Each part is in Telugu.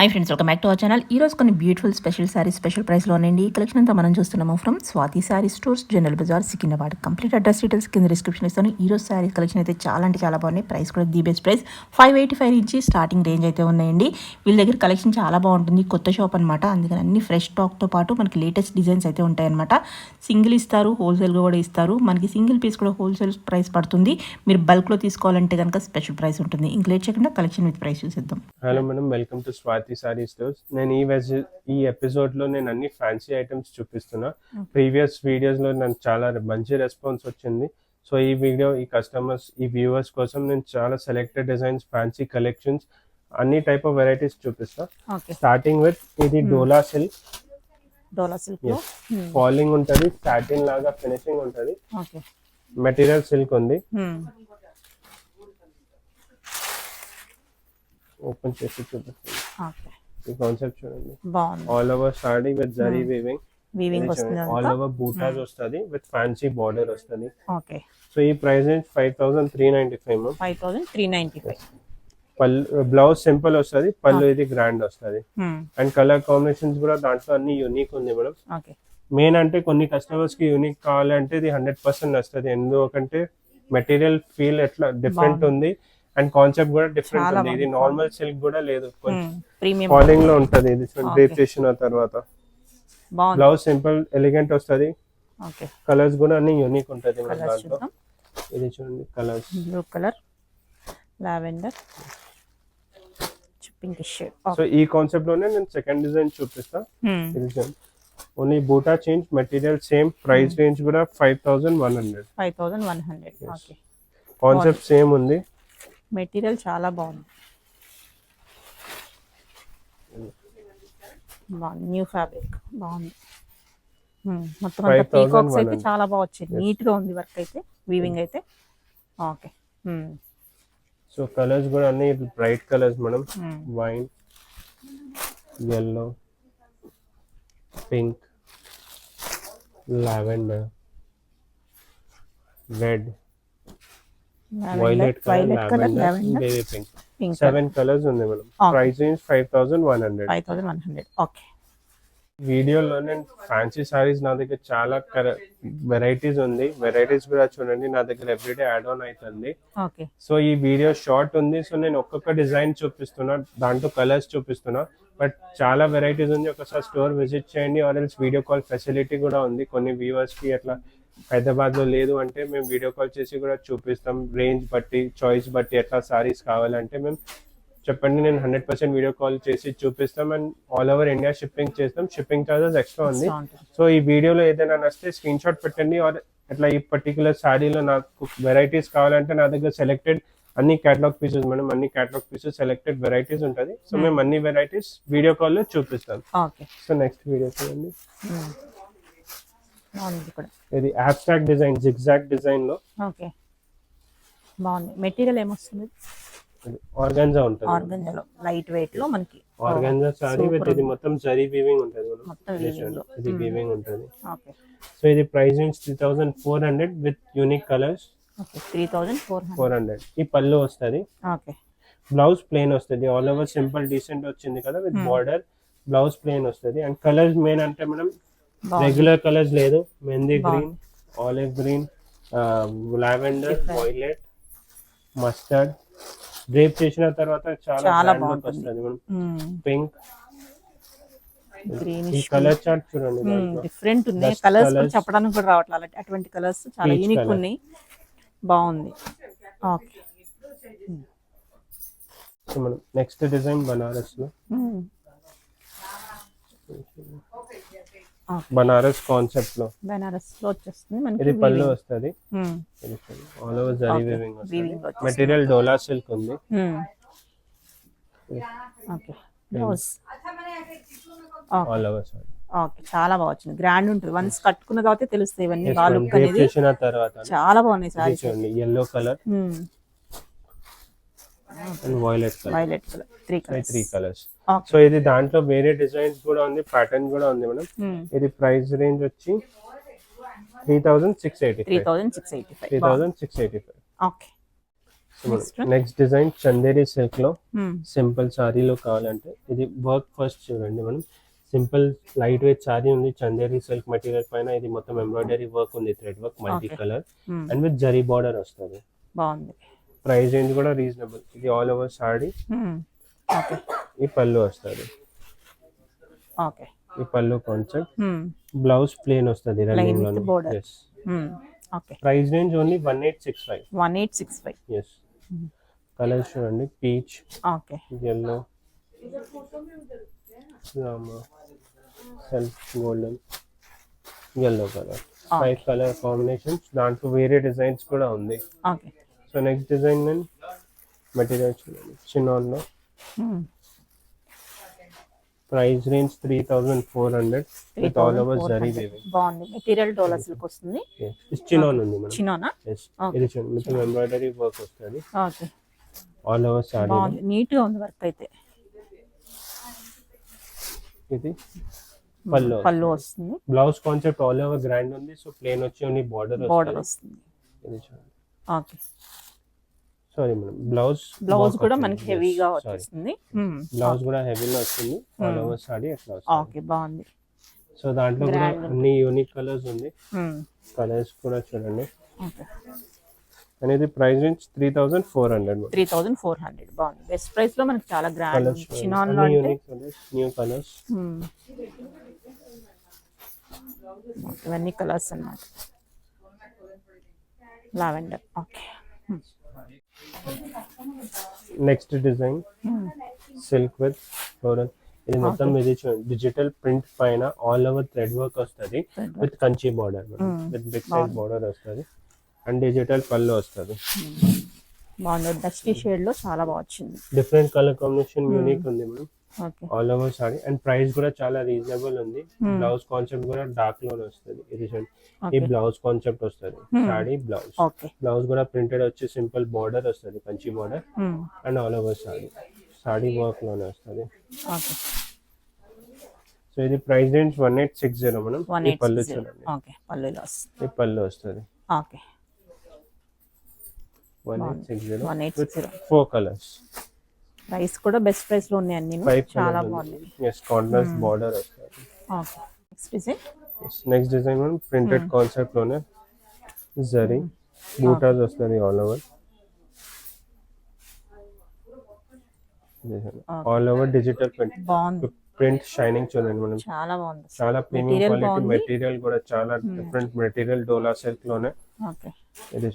Hi friends welcome back to our channel ఈ రోజు కొన్ని బ్యూటిఫుల్ స్పెషల్ శారీస్ స్పెషల్ ప్రైస్లో ఉన్నాయండి. ఈ కలెక్షన్ అంతా మనం చూస్తున్నాము from Swathi sari stores General Bazaar Secunderabad complete address details కింద డిస్క్రిప్షన్ ఇస్తాను. ఈ రోజు సారీ కలెక్షన్ అయితే చాలా అంటే చాలా బాగున్నాయి. ప్రైస్ కూడా the best price five eighty five నుంచి స్టార్టింగ్ రేంజ్ అయితే ఉన్నాయండి. వీళ్ళ దగ్గర కలెక్షన్ చాలా బాగుంటుంది. కొత్త షాప్ అనమాట అందుకని అన్ని ఫ్రెష్ స్టాక్తో పాటు మనకి లేటెస్ట్ డిజైన్స్ అయితే ఉంటాయన్నమాట. సింగిల్ ఇస్తారు హోల్సేల్గా కూడా ఇస్తారు. మనకి సింగిల్ పీస్ కూడా హోల్సేల్ ప్రైస్ పడుతుంది. మీరు బల్క్లో తీసుకోవాలంటే కనుక స్పెషల్ ప్రైస్ ఉంటుంది. ఇంకా లేట్ చేయకుండా కలెక్షన్ విత్ ప్రైస్ చూసేద్దాం. Hello madam welcome to Swathi sari stores నేను ఈ వెజ్ ఈ ఎపిసోడ్లో నేను అన్ని ఫ్యాన్సీ ఐటమ్స్ చూపిస్తున్నా. ప్రీవియస్ వీడియోస్లో నాకు చాలా మంచి రెస్పాన్స్ వచ్చింది. సో ఈ వీడియో ఈ కస్టమర్స్ ఈ వ్యూవర్స్ కోసం నేను చాలా సెలెక్టెడ్ డిజైన్స్ ఫ్యాన్సీ కలెక్షన్స్ అన్ని టైప్ ఆఫ్ వెరైటీస్ చూపిస్తా. స్టార్టింగ్ విత్ ఇది dola silk dola silk falling ఉంటది సాటిన్ లాగా ఫినిషింగ్ ఉంటది. మెటీరియల్ సిల్క్ ఉంది. ఓపెన్ చేసి చూపిస్తాను ఈ కాన్సెప్ట్ చూడండి all over sari with zari weaving weaving వస్తుంది ఆల్ ఓవర్ బూటాస్ వస్తుంది విత్ ఫ్యాన్సీ బార్డర్ వస్తుంది. ఓకే సో ఈ price range five thousand three ninety five ma'am five thousand three ninety five pallu blouse simple వస్తుంది పళ్ళు ఇది గ్రాండ్ వస్తుంది. అండ్ కలర్ కాంబినేషన్స్ కూడా దాంట్లో అన్ని యూనిక్ ఉంది మేడం. మెయిన్ అంటే కొన్ని కస్టమర్స్కి యూనిక్ కావాలంటే ఇది హండ్రెడ్ పర్సెంట్ వస్తుంది. ఎందుకంటే మెటీరియల్ ఫీల్ ఎట్లా డిఫరెంట్ ఉంది. అండ్ కాన్సెప్ట్ కూడా డిఫరెంట్ ఉంది. ఇది నార్మల్ సిల్క్ కూడా లేదు. కొంచెం ప్రీమియం ఫాలింగ్లో ఉంటది. ఇది డ్రేప్ చేసిన తర్వాత. బ్లౌజ్ సింపుల్ ఎలిగెంట్ వస్తుంది. కలర్స్ కూడా అన్ని యూనిక్ ఉంటది దాంట్లో. ఇది చూడండి colours blue colour lavender so ఈ కాన్సెప్ట్లోనే నేను సెకండ్ డిజైన్ చూపిస్తా. ఇది చూడండి. Only buta change material same price range కూడా five thousand one hundred five thousand one hundred concept same ఉంది. మెటీరియల్ చాలా బాగుంది. బాగుంది. న్యూ ఫ్యాబ్రిక్ బాగుంది. Hmm, మొత్తం అంతా 5,100. పీకాక్స్ అయితే చాలా బాగా వచ్చింది నీట్గా ఉంది వర్క్ అయితే వీవింగ్ అయితే. ఓకే సో కలర్స్ కూడా అన్ని bright colours madam. Wine yellow pink lavender red violet colour seven colours ఉంది madam. Price range five thousand one hundred five thousand one hundred okay వీడియోలో నేను ఫ్యాన్సీ సారీస్ నా దగ్గర చాలా వెరైటీస్ ఉంది. వెరైటీస్ కూడా చూడండి నా దగ్గర ఎవ్రీడే యాడ్ ఆన్ అవుతుంది సో ఈ వీడియో షార్ట్ ఉంది. సో నేను ఒక్కొక్క డిజైన్ చూపిస్తున్నా దాంట్లో కలర్స్ చూపిస్తున్నా. బట్ చాలా వెరైటీస్ ఉంది. ఒకసారి స్టోర్ విజిట్ చేయండి or else video call facility కూడా ఉంది. కొన్ని వ్యూవర్స్కి అట్లా హైదరాబాద్లో లేదు అంటే మేము వీడియో కాల్ చేసి కూడా చూపిస్తాం. రేంజ్ బట్టి చాయిస్ బట్టి ఎట్లా సారీస్ కావాలంటే మేము చెప్పండి. నేను హండ్రెడ్ పర్సెంట్ వీడియో కాల్ చేసి చూపిస్తాం and all over India shipping చేస్తాం. షిప్పింగ్ చార్జెస్ ఎక్స్ట్రా ఉంది. సో ఈ వీడియోలో ఏదైనా నచ్చితే స్క్రీన్ షాట్ పెట్టండి. ఆర్ అట్లా ఈ పర్టికులర్ శారీలో నాకు వెరైటీస్ కావాలంటే నా దగ్గర సెలెక్టెడ్ అన్ని క్యాటలాగ్ పీసెస్ మనం అన్ని క్యాటలాగ్ పీసెస్ సెలెక్టెడ్ వెరైటీస్ ఉంటుంది. సో మేము. అన్ని వెరైటీస్ వీడియో కాల్లో చూపిస్తాం. సో నెక్స్ట్ వీడియో చూడండి. ఇది అబ్స్ట్రాక్ట్ డిజైన్ జిగ్జాక్ డిజైన్లో. ఓకే. బాగుంది. మెటీరియల్ ఏమొస్తుంది? ఆర్గాన్జా ఉంటుంది. ఆర్గంజాలో లైట్ వెయిట్లో మనకి. ఆర్గాన్జా సారీ విత్ ఇది మొత్తం జరీ వీవింగ్ ఉంటుంది మనం. మొత్తం ఇది వీవింగ్ ఉంటుంది. ఓకే సో ఇది price range three thousand four hundred with unique colours okay three thousand four hundred four hundred ఈ పళ్ళు వస్తుంది. ఓకే బ్లౌజ్ ప్లెయిన్ వస్తుంది. ఆల్ ఓవర్ సింపుల్ డీసెంట్ వచ్చింది కదా విత్ బార్డర్ బ్లౌజ్ ప్లెయిన్ వస్తుంది. అండ్ కలర్స్ మెయిన్ అంటే మనం రెగ్యులర్ కలర్స్ లేదు. Mehndi green. Olive green lavender violet mustard drape చేసిన తర్వాత చాలా. వస్తుంది మనం పింక్ ఈ కలర్ చార్ట్ చూడండి. డిఫరెంట్ ఉన్నాయి కలర్స్. చెప్పడానికి కూడా రావట్లేదు అటువంటి కలర్స్ చాలా యూనిక్. ఉన్నాయి. బాగుంది. ఓకే. మనం నెక్స్ట్ డిజైన్ బనారస్లో. బనారస్ కాన్సెప్ట్లో. బెనారస్లో వచ్చేస్తుంది మనకి ఇది పళ్ళు. వస్తుంది. All over zari. వీవింగ్ వస్తుంది. మెటీరియల్ డోలా సిల్క్ ఉంది. Okay all over sari okay చాలా బాగా వచ్చింది. గ్రాండ్ ఉంటుంది. వన్స్ కట్టుకున్న కాబట్టి తెలుస్తాయి ఇవన్నీ. బాగా లుక్ అనేది తర్వాత చాలా బాగున్నాయి సారీస్ చూడండి. Yellow colour and violet colour violet colour three colour three colours so ఇది దాంట్లో వేరే డిజైన్స్ కూడా ఉంది ప్యాటర్న్ కూడా ఉంది మేడం. ఇది ప్రైస్ రేంజ్ వచ్చి three thousand six eighty three thousand six eighty three five thousand six eighty five okay next design Chanderi సిల్క్లో Hmm. సింపుల్ సారీలో కావాలంటే ఇది వర్క్ ఫస్ట్ చూడండి మనం సింపుల్ లైట్ వెయిట్ సారీ ఉంది చందేరి సిల్క్ మెటీరియల్ పైన ఇది మొత్తం ఎంబ్రాయిడరీ వర్క్ ఉంది thread work multi. Colour Hmm. And with zari border వస్తుంది. బాగుంది. ప్రైస్ రేంజ్ కూడా రీజనబుల్. ఇది ఆల్ ఓవర్. ఓకే ఈ పళ్ళు వస్తుంది. ఓకే ఈ పళ్ళు కాన్సెప్ట్. బ్లౌజ్ ప్లేన్ వస్తుంది రన్నింగ్లో. Okay price range only one eight six five one eight six five yes colours చూడండి. Peach okay rama. Self golden. Yellow colour five colour combinations దాంట్లో వేరే డిజైన్స్ కూడా ఉంది. ఓకే సో నెక్స్ట్ డిజైన్ నేను మెటీరియల్ చూడండి. చిన్నలో Hmm. Price range three thousand four hundred with all over zari బాగుంది. మెటీరియల్ డోలా సిల్క్ వస్తుంది. చిన్నోన్ ఉంది మనం చిన్నోనా Yes. ఇది చూడండి. మొత్తం ఎంబ్రాయిడరీ వర్క్ వస్తుంది. ఓకే ఆల్ ఓవర్ సారీ బాగుంది. నీట్గా ఉంది వర్క్ అయితే. ఇది? పళ్ళు పళ్ళు వస్తుంది. Blouse concept all over grand ఉంది. సో ప్లేన్ వచ్చి ఓన్లీ బార్డర్ బార్డర్ వస్తుంది. ఇది చూడండి. Okay sari madam blouse blouse కూడా మనకి హెవీగా వచ్చేస్తుంది. Hmm. బ్లౌజ్ కూడా హెవీలో వస్తుంది. ఆల్ ఓవర్ సారీ అట్లా ఓకే బాగుంది. సో దాంట్లో కూడా అన్ని యూనిక్ కలర్స్ ఉంది. Hmm. కలర్స్ కూడా చూడండి. అనేది price range three thousand four hundred three thousand four hundred బాగుంది. బెస్ట్ ప్రైస్లో మనకి చాలా grand chinon unique colours new colours Hmm. ఇవన్నీ కలర్స్ అన్నమాట. Lavender okay next design silk with floral ఇది మొత్తం ఇది డిజిటల్ ప్రింట్ పైన ఆల్ ఓవర్ థ్రెడ్ వర్క్ వస్తుంది. With Kanchi border with big size border వస్తుంది. అండ్ డిజిటల్ పళ్ళు వస్తుంది. బాగుంది. డస్టీ షేడ్లో చాలా బాగా వచ్చింది. డిఫరెంట్ కలర్ కాంబినేషన్ యూనిక్ ఉంది madam. All over sari and price కూడా చాలా రీజనబుల్ ఉంది. బ్లౌజ్ కాన్సెప్ట్ కూడా డార్క్లోనే వస్తుంది. ఇది చూడండి ఈ బ్లౌజ్ కాన్సెప్ట్ వస్తుంది. సారీ బ్లౌజ్ బ్లౌజ్ కూడా ప్రింటెడ్ వచ్చి సింపుల్ బార్డర్ వస్తుంది. Kanchi border and all over sari sari వర్క్లోనే వస్తుంది. సో ఇది price range one eight six zero మనం పళ్ళు చూడండి. పళ్ళు వస్తుంది okay one eight six zero one eight six zero four colours. Price కూడా బెస్ట్ ప్రైస్లో ఉన్నాయి అన్ని ఫైవ్ చాలా బాగున్నాయి. ఎస్ కాంట్రాస్ట్ బార్డర్ వస్తుంది. Okay next design next design మనం ప్రింటెడ్ కాన్సెప్ట్లోనే జరీ బూటాస్ వస్తుంది all over all over digital print బాగుంది. ప్రింట్ షైనింగ్ చూడండి మనం. చాలా బాగుంది. చాలా ప్రీమియం Material క్వాలిటీ బాగుంది. మెటీరియల్ కూడా చాలా డిఫరెంట్ మెటీరియల్ డోలా సిల్క్లోనే. ఓకే ఇది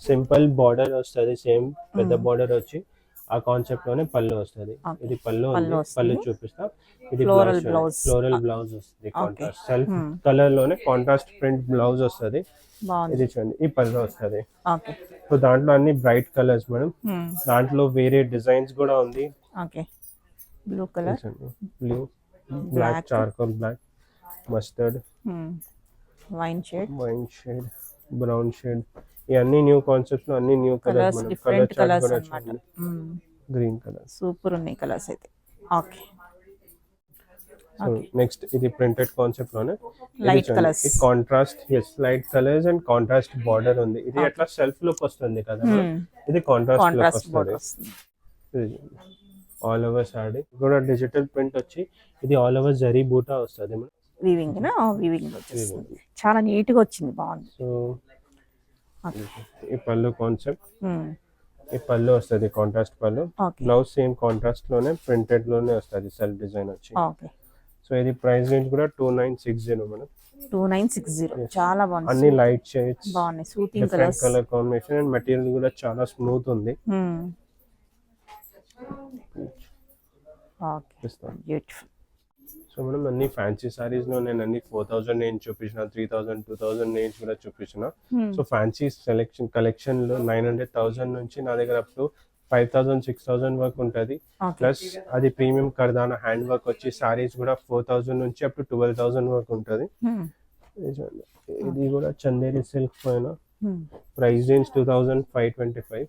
సింపుల్ బార్డర్ వస్తుంది సేమ్ పెద్ద బార్డర్ వచ్చి ఆ కాన్సెప్ట్లోనే పళ్ళు వస్తుంది. ఇది పళ్ళు పళ్ళు చూపిస్తా. ఇది బ్లౌజ్. ఫ్లోరల్ బ్లౌజ్ వస్తుంది కాంట్రాస్ట్ సెల్ఫ్. కలర్లోనే కాంట్రాస్ట్ ప్రింట్ బ్లౌజ్ వస్తుంది. ఇది చూడండి. ఈ పళ్ళు వస్తుంది. సో దాంట్లో అన్ని బ్రైట్ కలర్స్ మేడం. దాంట్లో వేరే డిజైన్స్ కూడా ఉంది. Okay. Blue colour blue black. Charcoal black mustard wine shade wine shade brown shade ఇవన్నీ న్యూ కాన్సెప్ట్స్లో అన్ని new colours colours different colours అన్నమాట. గ్రీన్ కలర్ సూపర్ ఉన్నాయి కలర్స్ అయితే. ఓకే నెక్స్ట్ ఇది ప్రింటెడ్ కాన్సెప్ట్లోనే. Light colours. Contrasts light colours and contrast border ఉంది. ఇది అట్లా సెల్ఫ్ లుక్ వస్తుంది కదా. ఇది కాంట్రాస్ట్ లుక్ వస్తుంది. ఆల్ ఓవర్ సాడీ కూడా డిజిటల్ ప్రింట్ వచ్చి ఇది ఆల్ ఓవర్ జరీ బూటా వస్తుంది. వీవింగ్ వీవింగ్ వచ్చేస్తుంది. చాలా నీట్గా వచ్చింది బాగుంది. సో ఈ పళ్ళు కాన్సెప్ట్ ఈ పళ్ళు వస్తుంది కాంట్రాస్ట్ పళ్ళు. బ్లౌజ్ సేమ్ కాంట్రాస్ట్లోనే ప్రింటెడ్లోనే వస్తుంది సెల్ఫ్ డిజైన్ వచ్చి. ఓకే. సో ఇది ప్రైస్ రేంజ్ కూడా two nine six zero madam two nine six zero చాలా బాగుంది. అన్ని లైట్ షేడ్స్ బాగున్నాయి. Suiting colours colour combination and material కూడా చాలా స్మూత్ ఉంది. ఓకే బ్యూటిఫుల్ సో మనం అన్ని ఫ్యాన్సీ సారీస్లో నేను అన్ని ఫోర్ థౌసండ్ నేను చూపించిన త్రీ థౌసండ్ టూ థౌసండ్ నేను కూడా చూపించిన. సో ఫ్యాన్సీ సెలెక్షన్ కలెక్షన్లో నైన్ హండ్రెడ్ థౌసండ్ నుంచి నా దగ్గర up to five thousand six thousand వరకు ఉంటుంది. ప్లస్ అది ప్రీమియం కర్దానా హ్యాండ్ వర్క్ వచ్చి సారీస్ కూడా ఫోర్ థౌసండ్ నుంచి అప్ టు ట్వెల్వ్ థౌసండ్ వరకు ఉంటుంది. ఇది కూడా చందేరి సిల్క్ పైన. Price range two thousand five twenty five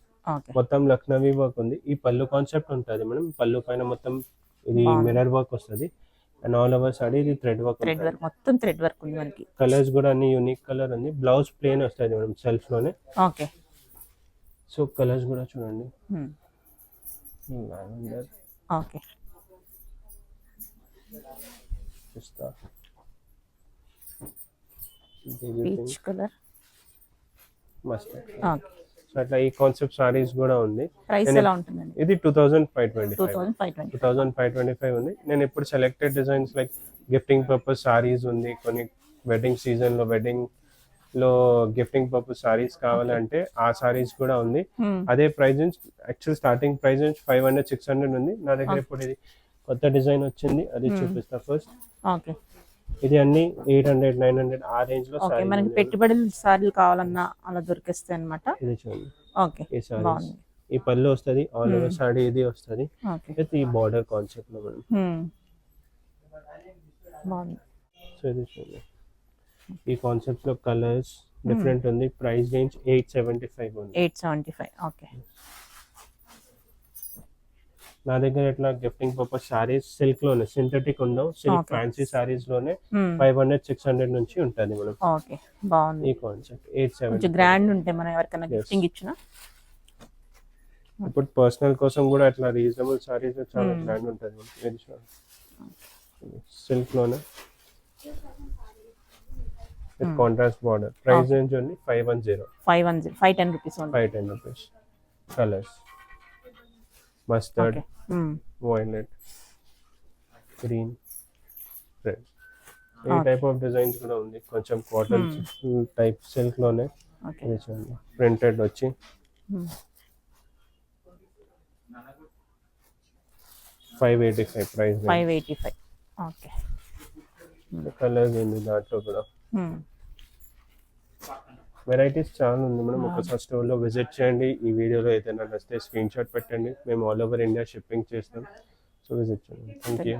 మొత్తం లక్నవీ వర్క్ ఉంది. ఈ పళ్ళు కాన్సెప్ట్ ఉంటుంది మనం పళ్ళు పైన మొత్తం ఇది మిరర్ వర్క్ వస్తుంది. అండ్ ఆల్ ఓవర్ సారీ ఇది థ్రెడ్ వర్క్ థ్రెడ్ వర్క్ మొత్తం థ్రెడ్ వర్క్ ఉంది మనకి. కలర్స్ కూడా అన్ని యూనిక్ కలర్ ఉంది. బ్లౌజ్ ప్లేన్ వస్తుంది మనం సెల్ఫ్లోనే. ఓకే సో కలర్స్ కూడా చూడండి. Hmm. Lavender okay pista peach colour mustard okay so అట్లా ఈ కాన్సెప్ట్ సారీస్ కూడా ఉంది. ప్రైస్ నేను- ఎలా ఉంటుందండి? ఇది two thousand five twenty two thousand five twenty five ఉంది. నేను ఇప్పుడు selected designs like gifting purpose saris ఉంది. కొన్ని వెడ్డింగ్ సీజన్లో వెడ్డింగ్లో గిఫ్టింగ్ పర్పస్ సారీస్ కావాలంటే ఆ సారీస్ కూడా ఉంది. అదే ప్రైస్ నుంచి యాక్చువల్ స్టార్టింగ్ ప్రైస్ నుంచి ఫైవ్ హండ్రెడ్ సిక్స్ హండ్రెడ్ ఉంది. నా దగ్గర ఇప్పుడు ఇది కొత్త డిజైన్ వచ్చింది. అది Hmm. చూపిస్తా ఫస్ట్ ఓకే ఇది అన్ని ఎయిట్ హండ్రెడ్ నైన్ హండ్రెడ్ ఆ రేంజ్లో ఓకే సారీ మనకి పెట్టుబడి సారీలు కావాలన్నా అలా దొరికిస్తాయి అనమాట ఇది చూడండి. ఓకే ఈ బాగుంది. ఈ పళ్ళు వస్తుంది ఆల్ ఓవర్ Hmm. సారీ ఇది వస్తుంది. విత్ ఈ బార్డర్ కాన్సెప్ట్లో మనం. Hmm. సో ఇది చూడండి. ఈ కాన్సెప్ట్లో కలర్స్ డిఫరెంట్ ఉంది. Price range eight seventy five ఉంది. Eight seventy five okay. నా దగ్గర ఇట్లా గిఫ్టింగ్ పర్పస్ సారీస్ సిల్క్లోనే సింథటిక్ ఉండవు సిల్క్. ఫ్యాన్సీ సారీస్లోనే. ఫైవ్ హండ్రెడ్ సిక్స్ హండ్రెడ్ నుంచి ఉంటుంది మనం ఓకే బాగుంది ఈ కాన్సెప్ట్ ఎయిట్ సెవెన్ గ్రాండ్ మనం ఎవరికైనా. గిఫ్టింగ్ ఇచ్చిన ఇప్పుడు పర్సనల్ కోసం కూడా ఇట్లా రీజనబుల్ సారీస్ చాలా. గ్రాండ్ ఉంటుంది సిల్క్లోనే with. Contrast border price. Range only five one zero five one zero five ten rupees five ten rupees colours mustard. Violet green red ఈ. టైప్ ఆఫ్ డిజైన్స్ కూడా ఉంది. కొంచెం కాటన్ టైప్ సిల్క్లోనే ప్రింటెడ్ వచ్చి. Five eighty five price five eighty five okay colours ఉంది దాంట్లో కూడా. Hmm. వెరైటీస్ చాలా ఉంది మనం. ఒకసారి స్టోర్లో విజిట్ చేయండి. ఈ వీడియోలో ఏదైనా నచ్చితే స్క్రీన్ షాట్ పెట్టండి. మేము ఆల్ ఓవర్ ఇండియా షిప్పింగ్ చేస్తాం. సో విజిట్ చేయండి. Thank you